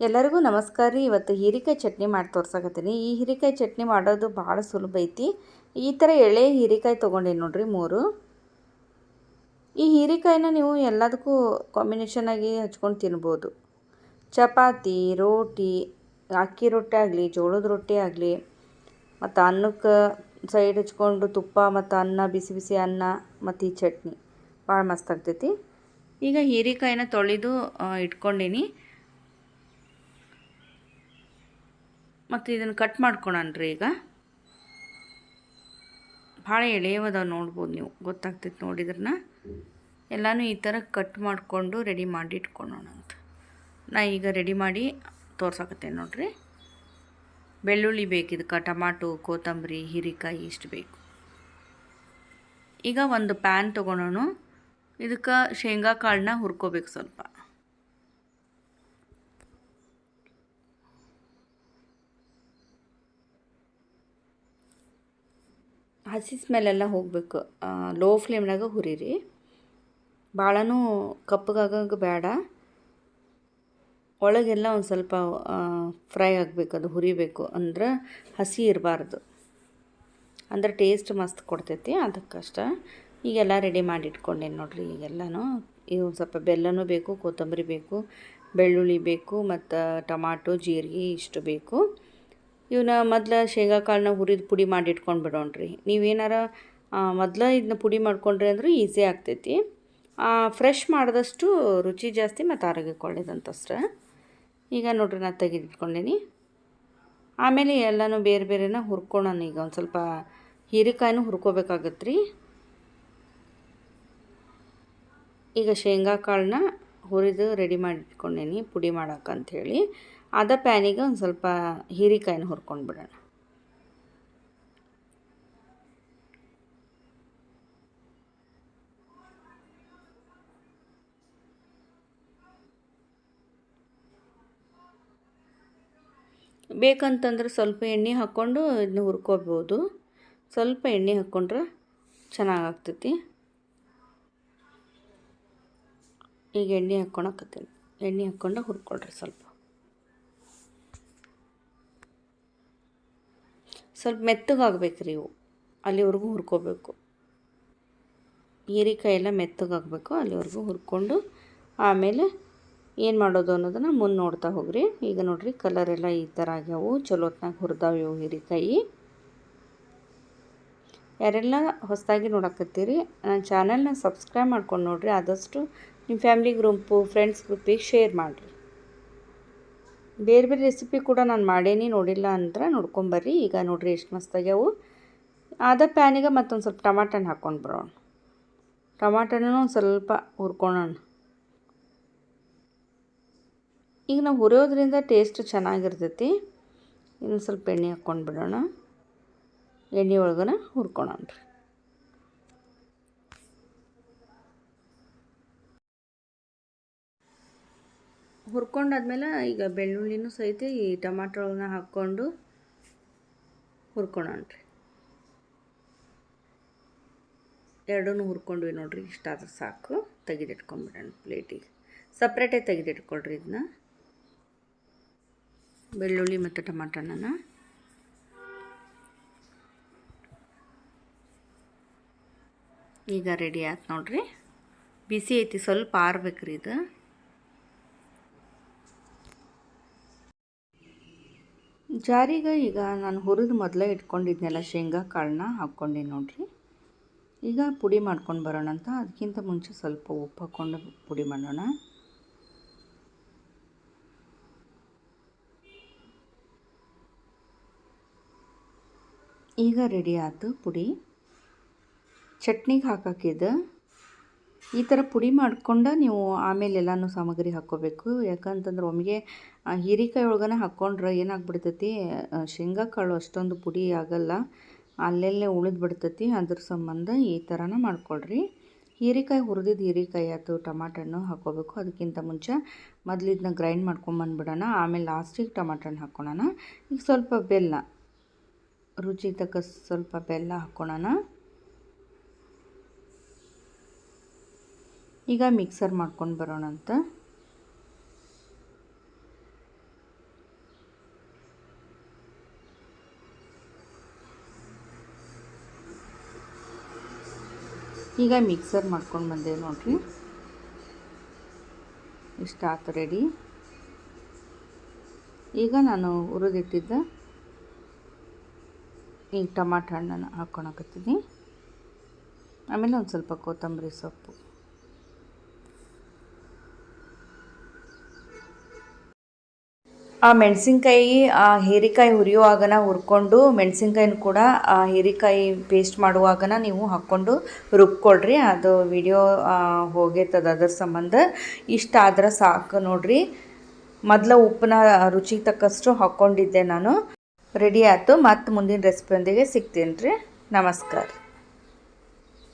ಎಲ್ಲರಿಗೂ ನಮಸ್ಕಾರ ರೀ. ಇವತ್ತು ಹೀರೆಕಾಯಿ ಚಟ್ನಿ ಮಾಡಿ ತೋರ್ಸಕತ್ತೀನಿ. ಈ ಹೀರೆಕಾಯಿ ಚಟ್ನಿ ಮಾಡೋದು ಭಾಳ ಸುಲಭ ಐತಿ. ಈ ಥರ ಎಳೆ ಹೀರೆಕಾಯಿ ತೊಗೊಂಡೇನಿ ನೋಡಿರಿ ಮೂರು. ಈ ಹೀರೆಕಾಯಿನ ನೀವು ಎಲ್ಲದಕ್ಕೂ ಕಾಂಬಿನೇಷನ್ ಆಗಿ ಹಚ್ಕೊಂಡು ತಿನ್ಬೋದು. ಚಪಾತಿ, ರೋಟಿ, ಅಕ್ಕಿ ರೊಟ್ಟಿ ಆಗಲಿ, ಜೋಳದ ರೊಟ್ಟಿ ಆಗಲಿ, ಮತ್ತು ಅನ್ನಕ್ಕೆ ಸೈಡ್ ಹಚ್ಕೊಂಡು ತುಪ್ಪ ಮತ್ತು ಅನ್ನ, ಬಿಸಿ ಬಿಸಿ ಅನ್ನ, ಮತ್ತು ಈ ಚಟ್ನಿ. ಭಾಳ ಮಸ್ತ್ ಆಗ್ತೈತಿ. ಈಗ ಹೀರೆಕಾಯಿನ ತೊಳೆದು ಇಟ್ಕೊಂಡೀನಿ. ಮತ್ತು ಇದನ್ನು ಕಟ್ ಮಾಡ್ಕೊಳನ್ರಿ ಈಗ. ಭಾಳ ಎಳೆಯವದ ನೋಡ್ಬೋದು ನೀವು, ಗೊತ್ತಾಗ್ತೈತೆ ನೋಡಿದ್ರನ್ನ ಎಲ್ಲನೂ ಈ ಥರ ಕಟ್ ಮಾಡಿಕೊಂಡು ರೆಡಿ ಮಾಡಿ ಇಟ್ಕೊಳೋಣ ಅಂತ. ನಾ ಈಗ ರೆಡಿ ಮಾಡಿ ತೋರ್ಸಕತ್ತೇನೆ ನೋಡ್ರಿ. ಬೆಳ್ಳುಳ್ಳಿ ಬೇಕು ಇದಕ್ಕೆ, ಟಮಾಟೊ, ಕೊತ್ತಂಬರಿ, ಹೀರಿಕಾಯಿ ಇಷ್ಟು ಬೇಕು. ಈಗ ಒಂದು ಪ್ಯಾನ್ ತೊಗೊಳೋಣ. ಇದಕ್ಕೆ ಶೇಂಗಾ ಕಾಳನ್ನ ಹುರ್ಕೋಬೇಕು ಸ್ವಲ್ಪ. ಹಸಿ ಸ್ಮೆಲ್ಲೆಲ್ಲ ಹೋಗಬೇಕು. ಲೋ ಫ್ಲೇಮ್ನಾಗ ಹುರಿರಿ. ಭಾಳನೂ ಕಪ್ಪಗಾಗಂಗೆ ಬೇಡ ಒಳಗೆಲ್ಲ ಒಂದು ಸ್ವಲ್ಪ ಫ್ರೈ ಆಗಬೇಕು, ಅದು ಹುರಿಬೇಕು ಅಂದ್ರೆ ಹಸಿ ಇರಬಾರ್ದು. ಅಂದ್ರೆ ಟೇಸ್ಟ್ ಮಸ್ತ್ ಕೊಡ್ತೈತಿ ಅದಕ್ಕಷ್ಟ. ಈಗೆಲ್ಲ ರೆಡಿ ಮಾಡಿ ಇಟ್ಕೊಂಡೇನು ನೋಡ್ರಿ, ಈಗೆಲ್ಲನೂ ಈಗ ಒಂದು ಸ್ವಲ್ಪ ಬೆಲ್ಲನೂ ಬೇಕು, ಕೊತ್ತಂಬರಿ ಬೇಕು, ಬೆಳ್ಳುಳ್ಳಿ ಬೇಕು, ಮತ್ತು ಟಮಾಟೊ, ಜೀರಿಗೆ ಇಷ್ಟು ಬೇಕು. ಇವನ್ನ ಮೊದ್ಲು ಶೇಂಗಾ ಕಾಳನ್ನ ಹುರಿದು ಪುಡಿ ಮಾಡಿ ಇಟ್ಕೊಂಡು ಬಿಡೋಣ್ರಿ. ನೀವೇನಾರ ಮೊದ್ಲು ಇದನ್ನ ಪುಡಿ ಮಾಡ್ಕೊಂಡ್ರಿ ಅಂದ್ರೆ ಈಸಿ ಆಗ್ತೈತಿ. ಫ್ರೆಶ್ ಮಾಡಿದಷ್ಟು ರುಚಿ ಜಾಸ್ತಿ ಮತ್ತು ಆರೋಗ್ಯಕ್ಕೆ ಈಗ ನೋಡ್ರಿ ನಾನು ತೆಗೆದಿಟ್ಕೊಂಡೀನಿ ಆಮೇಲೆ ಎಲ್ಲನೂ ಬೇರೆ ಬೇರೆನ ಹುರ್ಕೊಳ್ಳೋಣ ಈಗ ಒಂದು ಸ್ವಲ್ಪ ಹೀರೆಕಾಯಿನೂ ಹುರ್ಕೋಬೇಕಾಗತ್ತೆ ರೀ ಈಗ ಶೇಂಗಾ ಕಾಳನ್ನ ಹುರಿದು ರೆಡಿ ಮಾಡಿ ಇಟ್ಕೊಂಡೇನಿ ಪುಡಿ ಮಾಡೋಕ್ಕಂಥೇಳಿ ಅದ ಪ್ಯಾನಿಗೆ ಒಂದು ಸ್ವಲ್ಪ ಹೀರೆಕಾಯಿನ ಹುರ್ಕೊಂಡು ಬಿಡೋಣ. ಬೇಕಂತಂದ್ರೆ ಸ್ವಲ್ಪ ಎಣ್ಣೆ ಹಾಕ್ಕೊಂಡು ಇದನ್ನ ಹುರ್ಕೋಬೋದು. ಸ್ವಲ್ಪ ಎಣ್ಣೆ ಹಾಕ್ಕೊಂಡ್ರೆ ಚೆನ್ನಾಗಾಗ್ತೈತಿ. ಈಗ ಎಣ್ಣೆ ಹಾಕ್ಕೊಳಕತ್ತೀನಿ ಎಣ್ಣೆ ಹಾಕ್ಕೊಂಡು ಹುರ್ಕೊಳ್ರಿ ಸ್ವಲ್ಪ. ಸ್ವಲ್ಪ ಮೆತ್ತಗಾಗ್ಬೇಕು ರೀ ಇವು. ಅಲ್ಲಿವರೆಗೂ ಹುರ್ಕೋಬೇಕು. ಹೀರೆಕಾಯಿ ಎಲ್ಲ ಮೆತ್ತಗಾಗಬೇಕು, ಅಲ್ಲಿವರೆಗೂ ಹುರ್ಕೊಂಡು ಆಮೇಲೆ ಏನು ಮಾಡೋದು ಅನ್ನೋದನ್ನು ಮುಂದೆ ನೋಡ್ತಾ ಹೋಗ್ರಿ. ಈಗ ನೋಡಿರಿ ಕಲರ್ ಎಲ್ಲ ಈ ಥರ ಆಗ್ಯಾವು, ಚಲೋತ್ನಾಗ ಹುರಿದಾವೆ ಇವು ಹೀರಿಕಾಯಿ. ಯಾರೆಲ್ಲ ಹೊಸದಾಗಿ ನೋಡಕತ್ತೀರಿ ನನ್ನ ಚಾನಲ್ನ ಸಬ್ಸ್ಕ್ರೈಬ್ ಮಾಡ್ಕೊಂಡು ನೋಡಿರಿ, ಆದಷ್ಟು ನಿಮ್ಮ ಫ್ಯಾಮ್ಲಿ ಗ್ರೂಪು ಫ್ರೆಂಡ್ಸ್ ಗ್ರೂಪಿಗೆ ಶೇರ್ ಮಾಡಿರಿ. ಬೇರೆ ಬೇರೆ ರೆಸಿಪಿ ಕೂಡ ನಾನು ಮಾಡೇನಿ, ನೋಡಿಲ್ಲ ಅಂದ್ರೆ ನೋಡ್ಕೊಂಬರ್ರಿ. ಈಗ ನೋಡಿರಿ ಎಷ್ಟು ಮಸ್ತಾಗ್ಯಾವು ಆದ ಪ್ಯಾನಿಗೆ ಮತ್ತೊಂದು ಸ್ವಲ್ಪ ಟಮಾಟನ ಹಾಕ್ಕೊಂಡು ಬರೋಣ. ಟಮಾಟನೂ ಒಂದು ಸ್ವಲ್ಪ ಹುರ್ಕೊಳ್ಳೋಣ ಈಗ ನಾವು ಹುರಿಯೋದ್ರಿಂದ ಟೇಸ್ಟ್ ಚೆನ್ನಾಗಿರ್ತೈತಿ. ಇನ್ನೊಂದು ಸ್ವಲ್ಪ ಎಣ್ಣೆ ಹಾಕ್ಕೊಂಡು ಬಿಡೋಣ. ಎಣ್ಣೆ ಒಳಗನ ಹುರ್ಕೊಳ್ಳೋಣ ರೀ ಹುರ್ಕೊಂಡಾದ್ಮೇಲೆ ಈಗ ಬೆಳ್ಳುಳ್ಳಿನೂ ಸಹಿತ ಈ ಟೊಮಾಟೊನ ಹಾಕ್ಕೊಂಡು ಹುರ್ಕೊಳ್ಳೋಣ ರೀ. ಎರಡೂ ಹುರ್ಕೊಂಡ್ವಿ ನೋಡಿರಿ ಇಷ್ಟಾದ್ರೆ ಸಾಕು. ತೆಗೆದಿಟ್ಕೊಂಬಿಡೋಣ ಪ್ಲೇಟಿಗೆ. ಸಪ್ರೇಟೇ ತೆಗೆದಿಟ್ಕೊಳ್ರಿ ಇದನ್ನ. ಬೆಳ್ಳುಳ್ಳಿ ಮತ್ತು ಟೊಮಾಟೊನ ಈಗ ರೆಡಿ ಆಯ್ತು ನೋಡಿರಿ. ಬಿಸಿ ಐತಿ, ಸ್ವಲ್ಪ ಆರ್ಬೇಕ್ರಿ ಇದು. ಜಾರಿಗೆ ಈಗ ನಾನು ಹುರಿದು ಮೊದಲೇ ಇಟ್ಕೊಂಡಿದ್ನೆಲ್ಲ ಶೇಂಗಾ ಕಾಳನ್ನ ಹಾಕ್ಕೊಂಡೆ ನೋಡಿರಿ. ಈಗ ಪುಡಿ ಮಾಡ್ಕೊಂಡು ಬರೋಣ ಅಂತ. ಅದಕ್ಕಿಂತ ಮುಂಚೆ ಸ್ವಲ್ಪ ಉಪ್ಪು ಹಾಕ್ಕೊಂಡು ಪುಡಿ ಮಾಡೋಣ. ಈಗ ರೆಡಿ ಆಯ್ತು ಪುಡಿ. ಚಟ್ನಿಗೆ ಹಾಕೋಕ್ಕಿದ್ದು ಈ ಥರ ಪುಡಿ ಮಾಡ್ಕೊಂಡು ನೀವು ಆಮೇಲೆ ಎಲ್ಲನೂ ಸಾಮಗ್ರಿ ಹಾಕ್ಕೋಬೇಕು. ಯಾಕಂತಂದ್ರೆ ಒಮ್ಮೆಗೆ ಹೀರೆಕಾಯಿ ಒಳಗನೆ ಹಾಕ್ಕೊಂಡ್ರೆ ಏನಾಗ್ಬಿಡ್ತೈತಿ ಶೇಂಗಾ ಕಾಳು ಅಷ್ಟೊಂದು ಪುಡಿ ಆಗಲ್ಲ. ಅಲ್ಲೆಲ್ಲೇ ಉಳಿದು ಬಿಡ್ತೈತಿ ಅದ್ರ ಸಂಬಂಧ ಈ ಥರನ ಮಾಡ್ಕೊಳ್ರಿ. ಹೀರಿಕಾಯಿ ಹುರಿದಿದ್ದು ಹೀರೆಕಾಯಿ ಆಯ್ತು ಹಣ್ಣು ಹಾಕ್ಕೋಬೇಕು. ಅದಕ್ಕಿಂತ ಮುಂಚೆ ಮೊದಲು ಇದನ್ನ ಗ್ರೈಂಡ್ ಮಾಡ್ಕೊಂಬಂದ್ಬಿಡೋಣ ಆಮೇಲೆ ಲಾಸ್ಟಿಗೆ ಟಮಾಟನ್ನು ಹಾಕ್ಕೊಳೋಣ. ಈಗ ಸ್ವಲ್ಪ ಬೆಲ್ಲ ರುಚಿ ತಕ್ಕ ಸ್ವಲ್ಪ ಬೆಲ್ಲ ಹಾಕ್ಕೊಳೋಣ. ಈಗ ಮಿಕ್ಸರ್ ಮಾಡ್ಕೊಂಡು ಬರೋಣ ಅಂತ. ಈಗ ಮಿಕ್ಸರ್ ಮಾಡ್ಕೊಂಡು ಬಂದೆ ನೋಡಿರಿ. ಇಷ್ಟು ಆತು ರೆಡಿ ಈಗ ನಾನು ಹುರಿದಿಟ್ಟಿದ್ದ ಈ ಟಮಾಟ ಹಣ್ಣನ್ನು ಹಾಕ್ಕೊಳಕತ್ತೀನಿ ಆಮೇಲೆ ಒಂದು ಸ್ವಲ್ಪ ಕೊತ್ತಂಬರಿ ಸೊಪ್ಪು. ಆ ಮೆಣಸಿನ್ಕಾಯಿ, ಆ ಹೀರೆಕಾಯಿ ಹುರಿಯುವಾಗನ ಹುರ್ಕೊಂಡು ಮೆಣಸಿನ್ಕಾಯಿನ ಕೂಡ ಆ ಹೀರೆಕಾಯಿ ಪೇಸ್ಟ್ ಮಾಡುವಾಗನ ನೀವು ಹಾಕ್ಕೊಂಡು ರುಬ್ಕೊಳ್ರಿ. ಅದು ವಿಡಿಯೋ ಹೋಗೈತದ ಅದ್ರ ಸಂಬಂಧ. ಇಷ್ಟ ಆದ್ರೆ ಸಾಕು ನೋಡ್ರಿ. ಮೊದಲ ಉಪ್ಪನ್ನ ರುಚಿಗೆ ತಕ್ಕಷ್ಟು ಹಾಕ್ಕೊಂಡಿದ್ದೆ ನಾನು. ರೆಡಿ ಆಯಿತು. ಮತ್ತು ಮುಂದಿನ ರೆಸಿಪಿಯೊಂದಿಗೆ ಸಿಗ್ತೀನಿ ರೀ ನಮಸ್ಕಾರ.